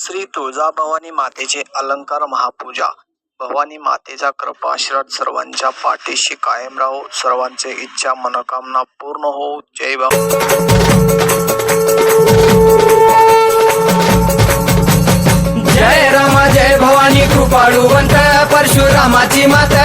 श्री तुळजाभवानी मातेचे अलंकार महापूजा. भवानी मातेचा कृपाश्रद सर्वांच्या पाठीशी कायम राहो. सर्वांचे इच्छा मनोकामना पूर्ण हो. जय भवानी जय रामा जय भवानी कृपाळू परशुरामाची माता.